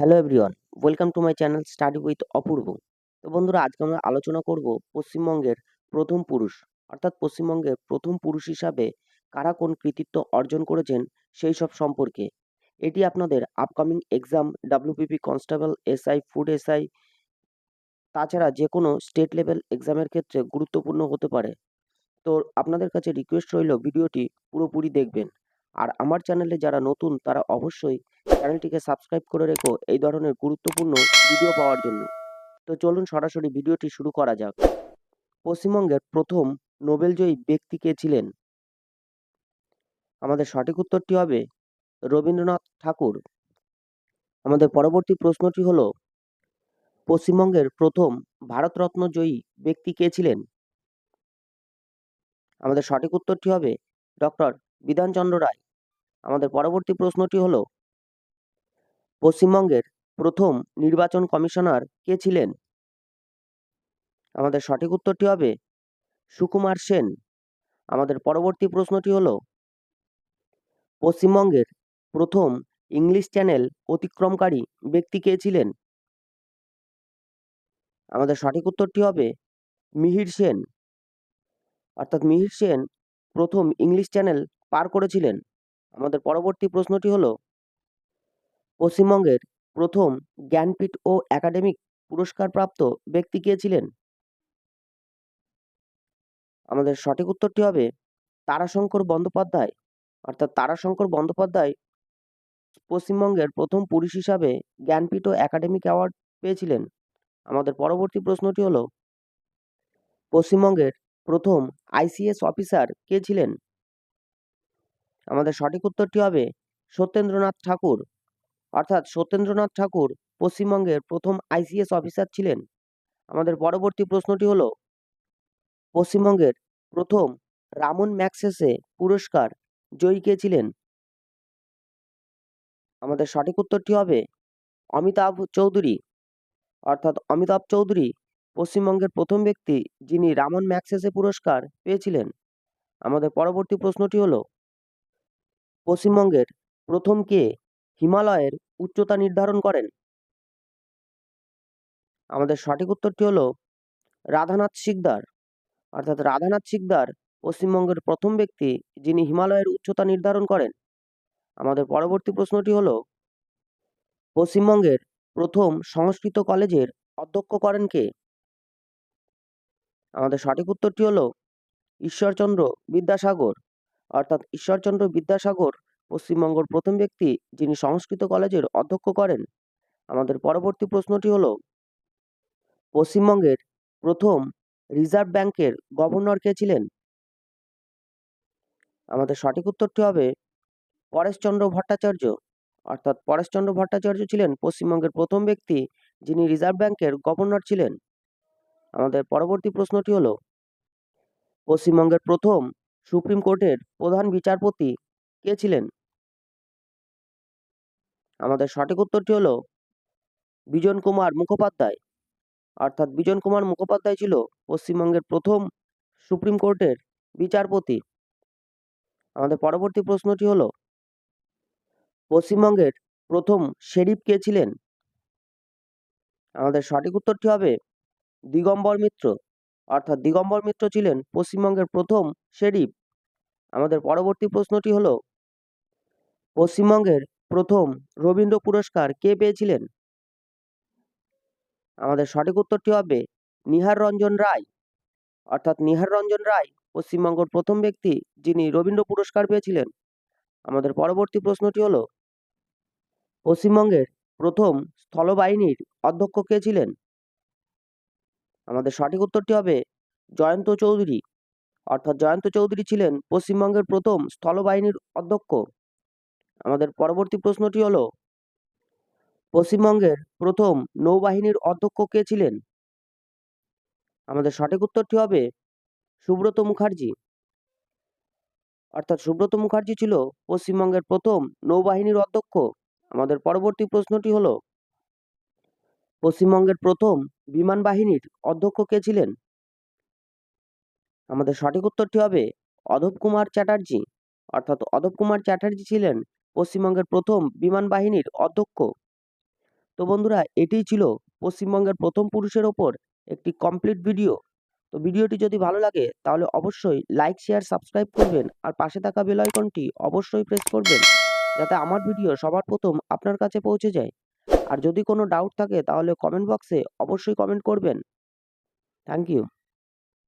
Hello everyone welcome to my channel study with Apurba তো বন্ধুরা, আজকে আমরা আলোচনা করব পশ্চিমবঙ্গের প্রথম পুরুষ, অর্থাৎ পশ্চিমবঙ্গের প্রথম পুরুষ হিসাবে কারা কোন কৃতিত্ব অর্জন করেছেন সেই সব সম্পর্কে। এটি আপনাদের upcoming exam WPP constable SI food SI তাছাড়া যে কোনো স্টেট লেভেল এক্সামের ক্ষেত্রে গুরুত্বপূর্ণ হতে পারে। তো আপনাদের কাছে রিকোয়েস্ট রইল, ভিডিওটি পুরোপুরি দেখবেন। আর আমার চ্যানেলে যারা নতুন, তারা অবশ্যই চ্যানেলটিকে সাবস্ক্রাইব করে রেখো এই ধরনের গুরুত্বপূর্ণ ভিডিও পাওয়ার জন্য। তো চলুন সরাসরি ভিডিওটি শুরু করা যাক। পশ্চিমবঙ্গের প্রথম নোবেলজয়ী ব্যক্তি কে ছিলেন? আমাদের সঠিক উত্তরটি হবে রবীন্দ্রনাথ ঠাকুর। আমাদের পরবর্তী প্রশ্নটি হলো, পশ্চিমবঙ্গের প্রথম ভারতরত্ন জয়ী ব্যক্তি কে ছিলেন? আমাদের সঠিক উত্তরটি হবে ডক্টর বিধানচন্দ্র রায়। আমাদের পরবর্তী প্রশ্নটি হলো পশ্চিমবঙ্গের প্রথম নির্বাচন কমিশনার কে ছিলেন? আমাদের সঠিক উত্তরটি হবে সুকুমার সেন। আমাদের পরবর্তী প্রশ্নটি হলো, পশ্চিমবঙ্গের প্রথম ইংলিশ চ্যানেল অতিক্রমকারী ব্যক্তি কে ছিলেন? আমাদের সঠিক উত্তরটি হবে মিহির সেন। অর্থাৎ মিহির সেন প্রথম ইংলিশ চ্যানেল পার করেছিলেন। আমাদের পরবর্তী প্রশ্নটি হলো পশ্চিমবঙ্গের প্রথম জ্ঞানপীঠ ও একাডেমিক পুরস্কারপ্রাপ্ত ব্যক্তি কে ছিলেন? আমাদের সঠিক উত্তরটি হবে তারাশঙ্কর বন্দ্যোপাধ্যায়। অর্থাৎ তারাশঙ্কর বন্দ্যোপাধ্যায় পশ্চিমবঙ্গের প্রথম পুরুষ হিসাবে জ্ঞানপীঠ ও একাডেমিক অ্যাওয়ার্ড পেয়েছিলেন। আমাদের পরবর্তী প্রশ্নটি হলো, পশ্চিমবঙ্গের প্রথম আইসিএস অফিসার কে ছিলেন? আমাদের সঠিক উত্তরটি হবে সত্যেন্দ্রনাথ ঠাকুর। অর্থাৎ সত্যেন্দ্রনাথ ঠাকুর পশ্চিমবঙ্গের প্রথম আইসিএস অফিসার ছিলেন। আমাদের পরবর্তী প্রশ্নটি হল, পশ্চিমবঙ্গের প্রথম রামন ম্যাক্সেসে পুরস্কার জয়ী কে ছিলেন? আমাদের সঠিক উত্তরটি হবে, অমিতাভ চৌধুরী। অর্থাৎ অমিতাভ চৌধুরী পশ্চিমবঙ্গের প্রথম ব্যক্তি যিনি রামন ম্যাক্সেসে পুরস্কার পেয়েছিলেন। আমাদের পরবর্তী প্রশ্নটি হল, পশ্চিমবঙ্গের প্রথম কে হিমালয়ের উচ্চতা নির্ধারণ করেন। আমাদের সঠিক উত্তরটি হলো রাধানাথ সিকদার অর্থাৎ রাধানাথ সিকদার পশ্চিমবঙ্গের প্রথম ব্যক্তি যিনি হিমালয়ের উচ্চতা নির্ধারণ করেন। আমাদের পরবর্তী প্রশ্নটি হলো, পশ্চিমবঙ্গের প্রথম সংস্কৃত কলেজের অধ্যক্ষ করেন কে? আমাদের সঠিক উত্তরটি হলো ঈশ্বরচন্দ্র বিদ্যাসাগর। অর্থাৎ ঈশ্বরচন্দ্র বিদ্যাসাগর পশ্চিমবঙ্গের প্রথম ব্যক্তি যিনি সংস্কৃত কলেজের অধ্যক্ষ করেন। আমাদের পরবর্তী প্রশ্নটি হলো, পশ্চিমবঙ্গের প্রথম রিজার্ভ ব্যাংকের গভর্নর কে ছিলেন? আমাদের সঠিক উত্তরটি হবে, পরেশচন্দ্র ভট্টাচার্য। অর্থাৎ পরেশচন্দ্র ভট্টাচার্য ছিলেন পশ্চিমবঙ্গের প্রথম ব্যক্তি যিনি রিজার্ভ ব্যাংকের গভর্নর ছিলেন। আমাদের পরবর্তী প্রশ্নটি হলো, পশ্চিমবঙ্গের প্রথম সুপ্রিম কোর্টের প্রধান বিচারপতি কে ছিলেন? আমাদের সঠিক উত্তরটি হলো বিজন কুমার মুখোপাধ্যায়। অর্থাৎ বিজন কুমার মুখোপাধ্যায় ছিল পশ্চিমবঙ্গের প্রথম সুপ্রিম কোর্টের বিচারপতি। আমাদের পরবর্তী প্রশ্নটি হলো, পশ্চিমবঙ্গের প্রথম শেরিফ কে ছিলেন? আমাদের সঠিক উত্তরটি হবে দিগম্বর মিত্র। অর্থাৎ দিগম্বর মিত্র ছিলেন পশ্চিমবঙ্গের প্রথম শেরিফ। আমাদের পরবর্তী প্রশ্নটি হলো, পশ্চিমবঙ্গের প্রথম রবীন্দ্র পুরস্কার কে পেয়েছিলেন? আমাদের সঠিক উত্তরটি হবে নিহার রঞ্জন রায়। অর্থাৎ নিহার রঞ্জন রায় পশ্চিমবঙ্গের প্রথম ব্যক্তি যিনি রবীন্দ্র পুরস্কার পেয়েছিলেন। আমাদের পরবর্তী প্রশ্নটি হলো, পশ্চিমবঙ্গের প্রথম স্থলবাহিনীর অধ্যক্ষ কে ছিলেন? আমাদের সঠিক উত্তরটি হবে জয়ন্ত চৌধুরী। অর্থাৎ জয়ন্ত চৌধুরী ছিলেন পশ্চিমবঙ্গের প্রথম স্থলবাহিনীর অধ্যক্ষ। আমাদের পরবর্তী প্রশ্নটি হলো, পশ্চিমবঙ্গের প্রথম নৌবাহিনীর অধ্যক্ষ কে ছিলেন? আমাদের সঠিক উত্তরটি হবে সুব্রত মুখার্জি। অর্থাৎ সুব্রত মুখার্জি ছিল পশ্চিমবঙ্গের প্রথম নৌবাহিনীর অধ্যক্ষ। আমাদের পরবর্তী প্রশ্নটি হলো, পশ্চিমবঙ্গের প্রথম বিমান বাহিনীর অধ্যক্ষ কে ছিলেন? আমাদের সঠিক উত্তরটি হবে অধব কুমার চ্যাটার্জি। অর্থাৎ অধব কুমার চ্যাটার্জি ছিলেন পশ্চিমবঙ্গের প্রথম বিমান বাহিনীর অধ্যক্ষ। তো বন্ধুরা, এটিই ছিল পশ্চিমবঙ্গের প্রথম পুরুষের ওপর একটি কমপ্লিট ভিডিও তো ভিডিওটি যদি ভালো লাগে, তাহলে অবশ্যই লাইক শেয়ার সাবস্ক্রাইব করবেন আর পাশে থাকা বেল আইকনটি অবশ্যই প্রেস করবেন যাতে আমার ভিডিও সবার প্রথম আপনার কাছে পৌঁছে যায়। আর যদি কোনো ডাউট থাকে, তাহলে কমেন্ট বক্সে অবশ্যই কমেন্ট করবেন। Thank you